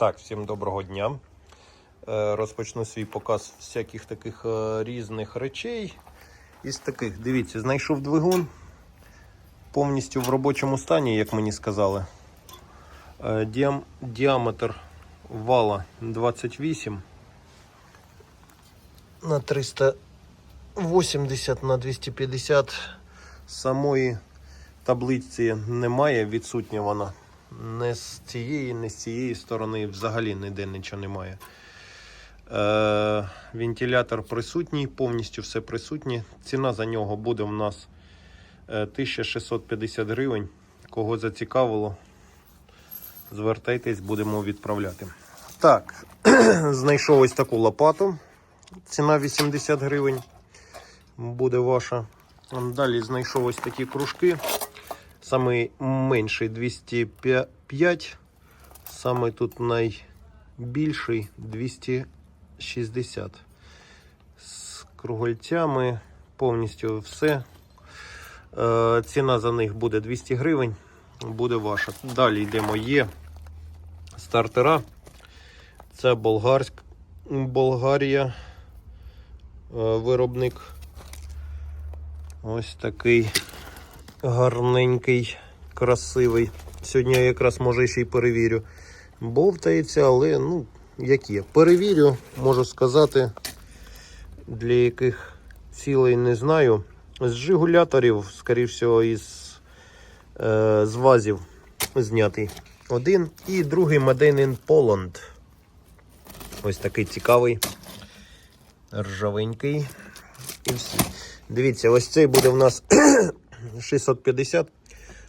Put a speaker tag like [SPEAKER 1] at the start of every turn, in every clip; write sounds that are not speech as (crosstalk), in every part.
[SPEAKER 1] Так, всім доброго дня. Е, Розпочну свій показ всяких таких е, різних речей. Із таких, дивіться, знайшов двигун повністю в робочому стані, як мені сказали. Е, Діам, діаметр вала 28 на 380 на 250. Самої таблиці немає, відсутня вона. Не з цієї, не з цієї сторони взагалі ніде нічого немає. Е, вентилятор присутній, повністю все присутнє. Ціна за нього буде в нас е, 1650 гривень. Кого зацікавило, звертайтесь, будемо відправляти. Так, (clears throat) знайшов ось таку лопату. Ціна 80 гривень. Буде ваша. Далі знайшов ось такі кружки. Самий менший 205, саме тут найбільший 260. З кругольцями повністю все. Е, ціна за них буде 200 гривень, буде ваша. Далі йдемо. Є стартера. Це Болгарськ, Болгарія, е, виробник. Ось такий гарненький, красивий. Сьогодні я якраз може ще й перевірю. Бовтається, але ну, як є. Перевірю, можу сказати, для яких цілей не знаю. З жигуляторів, скоріш всього, із е, з вазів знятий. Один. І другий Made in Poland. Ось такий цікавий, ржавенький. І все. Дивіться, ось цей буде в нас 650.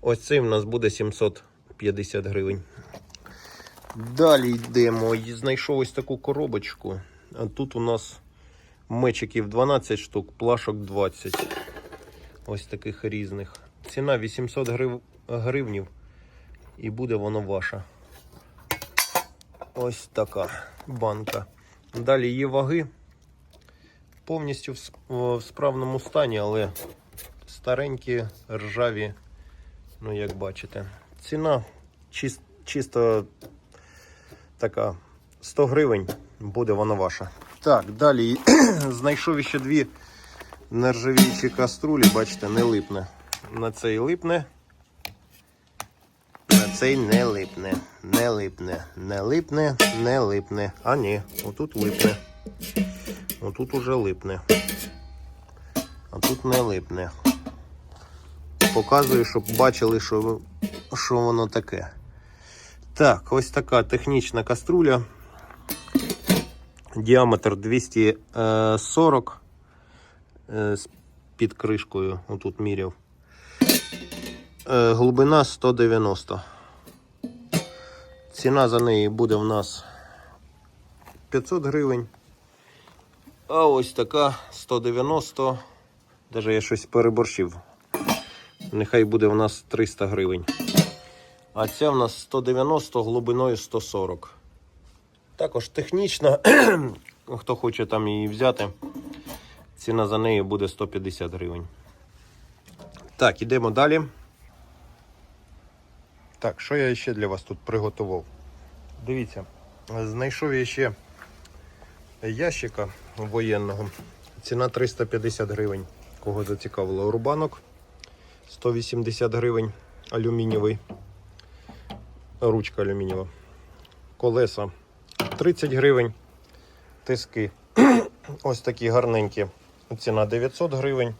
[SPEAKER 1] Ось цей в нас буде 750 гривень. Далі йдемо. Знайшов ось таку коробочку. А тут у нас мечиків 12 штук, плашок 20. Ось таких різних. Ціна 800 грив... гривнів. І буде воно ваша. Ось така банка. Далі є ваги. Повністю в справному стані, але старенькі, ржаві, ну як бачите. Ціна чис- чисто така 100 гривень, буде вона ваша. Так, далі (clears throat) знайшов ще дві нержавіючі каструлі, бачите, не липне. На цей липне. На цей не липне, не липне, не липне, не липне. А ні, отут липне. Отут уже липне. А тут не липне. Показую, щоб бачили, що, що воно таке. Так, ось така технічна каструля. Діаметр 240 е, з під кришкою. Отут міряв. Е, Глибина 190. Ціна за неї буде в нас 500 гривень. А ось така 190. Даже я щось переборщив. Нехай буде в нас 300 гривень. А ця в нас 190 глибиною 140. Також технічна. (clears throat) Хто хоче там її взяти, ціна за неї буде 150 гривень. Так, ідемо далі. Так, що я ще для вас тут приготував? Дивіться, знайшов я ще ящика воєнного. Ціна 350 гривень. Кого зацікавило? Рубанок 180 гривень алюмінієвий. Ручка алюмінієва. Колеса 30 гривень. Тиски (clears throat) ось такі гарненькі. Ціна 900 гривень.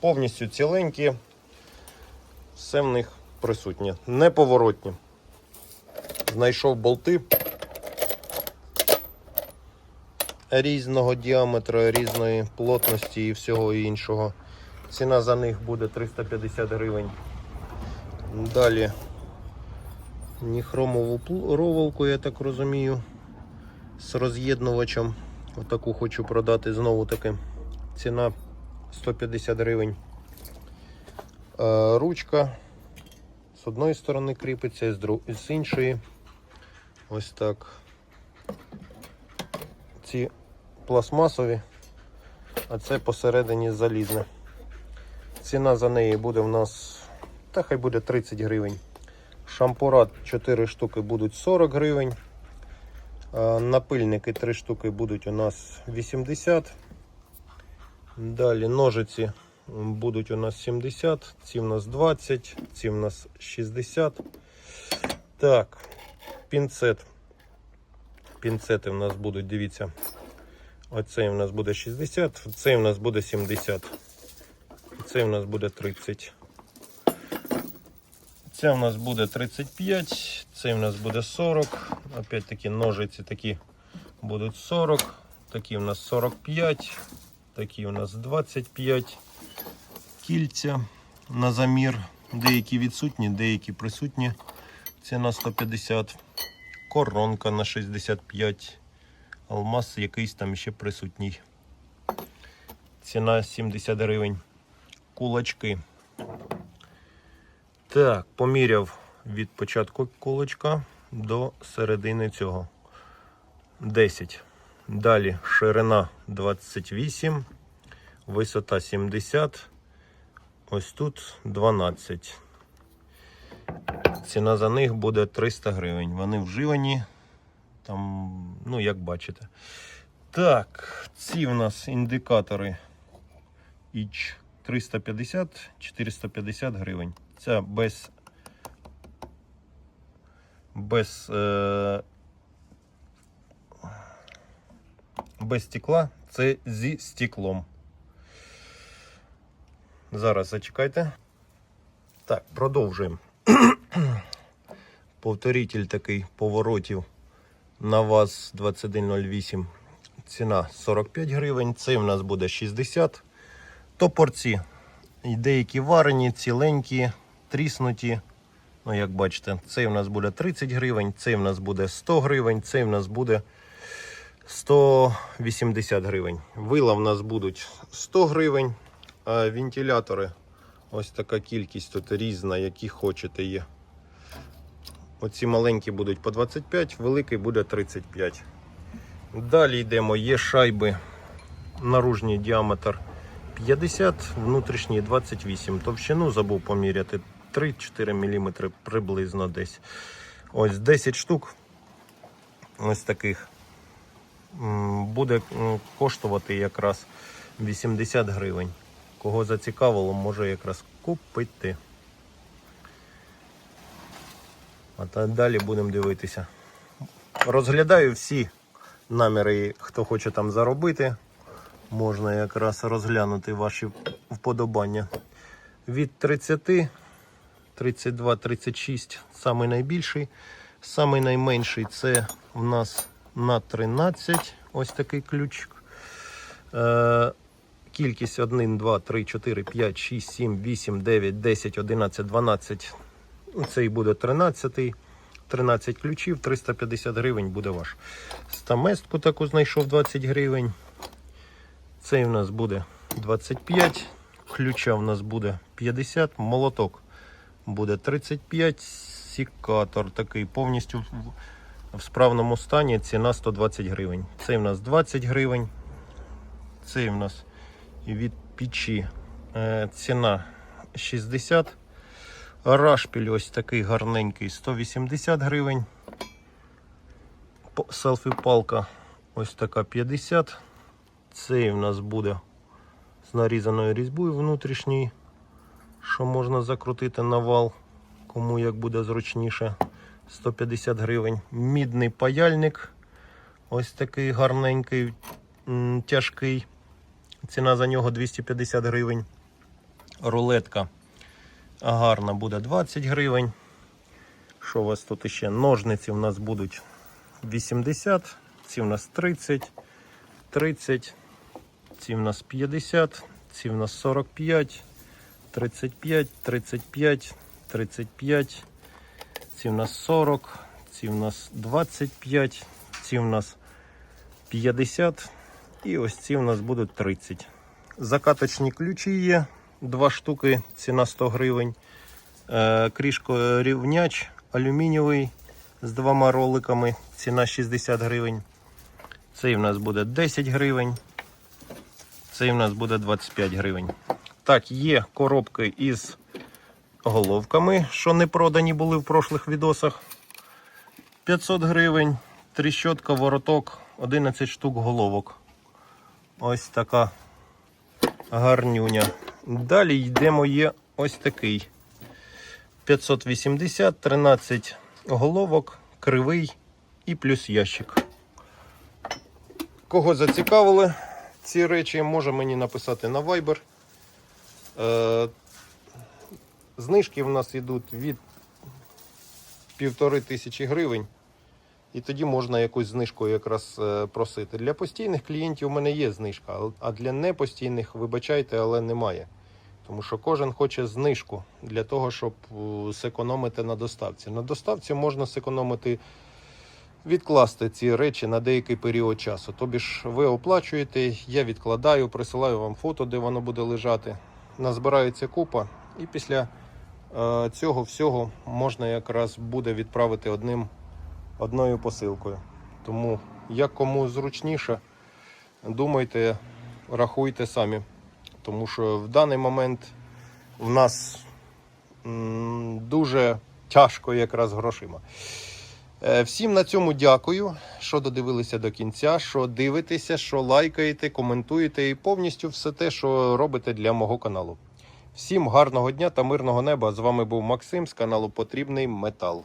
[SPEAKER 1] Повністю ціленькі. Все в них присутнє. Неповоротні. Знайшов болти різного діаметра, різної плотності і всього іншого. Ціна за них буде 350 гривень. Далі ніхромову проволоку, я так розумію, з роз'єднувачем. Отаку хочу продати знову таки. Ціна 150 гривень. Е, Ручка з одної сторони кріпиться, з іншої. Ось так. Ці пластмасові, а це посередині залізне. Ціна за неї буде в нас, та хай буде 30 гривень. Шампурат 4 штуки будуть 40 гривень. Напильники три штуки будуть у нас 80. Далі ножиці будуть у нас 70, ці у нас 20, ці у нас 60. Так, пінцет. Пінцети у нас будуть, дивіться. Оцей у нас буде 60, цей у нас буде 70. Цей у нас буде 30. Це у нас буде 35, цей у нас буде 40. Опять таки ножиці такі будуть 40, такі у нас 45, такі у нас 25 кільця на замір. Деякі відсутні, деякі присутні. Ціна 150, коронка на 65, алмаз якийсь там ще присутній. Ціна 70 гривень. Кулачки. Так, поміряв від початку кулачка до середини цього. 10. Далі ширина 28, висота 70. Ось тут 12. Ціна за них буде 300 гривень. Вони вживані. Там, ну, як бачите. Так, ці в нас індикатори іч 350 450 гривень. Ця без без, е, без стекла, це зі стеклом. Зараз зачекайте. Так, продовжуємо. (coughs) Повторитель такий поворотів на ВАЗ 2108. Ціна 45 гривень. Цей в нас буде 60. Топорці. І деякі варені, ціленькі, тріснуті. Ну, як бачите, цей в нас буде 30 гривень, цей в нас буде 100 гривень, цей в нас буде 180 гривень. Вила в нас будуть 100 гривень, а вентилятори ось така кількість тут різна, які хочете є. Оці маленькі будуть по 25, великий буде 35. Далі йдемо, є шайби, наружній діаметр 50, внутрішній 28. Товщину забув поміряти 3-4 мм приблизно десь. Ось 10 штук. Ось таких. Буде коштувати якраз 80 гривень. Кого зацікавило, може якраз купити. А та далі будемо дивитися. Розглядаю всі наміри, хто хоче там заробити. Можна якраз розглянути ваші вподобання. Від 30, 32, 36 самий найбільший. Самий найменший це в нас на 13. Ось такий ключик. Е, кількість 1, 2, 3, 4, 5, 6, 7, 8, 9, 10, 11, 12. Ну, Цей буде 13. 13 ключів, 350 гривень буде ваш. Стаместку таку знайшов 20 гривень. Цей у нас буде 25, ключа у нас буде 50, молоток буде 35, сікатор такий повністю в- справному стані, ціна 120 гривень. Цей у нас 20 гривень. Цей у нас від печі е, ціна 60. Рашпіль ось такий гарненький 180 гривень. Селфі-палка ось така 50. Цей в нас буде з нарізаною різьбою внутрішній, що можна закрутити на вал, кому як буде зручніше. 150 гривень. Мідний паяльник. Ось такий гарненький, тяжкий. Ціна за нього 250 гривень. Рулетка гарна буде 20 гривень. Що у вас тут ще? Ножниці у нас будуть 80, ці у нас 30, 30, ці в нас 50, ці в нас 45, 35, 35, 35, ці в нас 40, ці в нас 25, ці в нас 50 і ось ці в нас будуть 30. Закаточні ключі є, два штуки, ціна 100 гривень. Е, Крішко рівняч алюмінієвий з двома роликами, ціна 60 гривень. Цей в нас буде 10 гривень. Цей в нас буде 25 гривень. Так, є коробки із головками, що не продані були в прошлих відосах. 500 гривень. тріщотка, вороток, 11 штук головок. Ось така гарнюня. Далі йдемо є ось такий. 580, 13 головок, кривий і плюс ящик. Кого зацікавили ці речі, може мені написати на Viber. Е, знижки в нас йдуть від півтори тисячі гривень. І тоді можна якусь знижку якраз е, просити. Для постійних клієнтів у мене є знижка, а- для непостійних, вибачайте, але немає. Тому що кожен хоче знижку для того, щоб е, зекономити на доставці. На доставці можна зекономити, відкласти ці речі на деякий період часу. Тобі ж ви оплачуєте, я відкладаю, присилаю вам фото, де воно буде лежати. Назбирається купа, і після е, цього всього можна якраз буде відправити одним, одною посилкою. Тому як кому зручніше, думайте, рахуйте самі. Тому що в даний момент в нас м, дуже тяжко якраз грошима. Е, Всім на цьому дякую, що додивилися до кінця, що дивитеся, що лайкаєте, коментуєте і повністю все те, що робите для мого каналу. Всім гарного дня та мирного неба. З вами був Максим з каналу Потрібний Метал.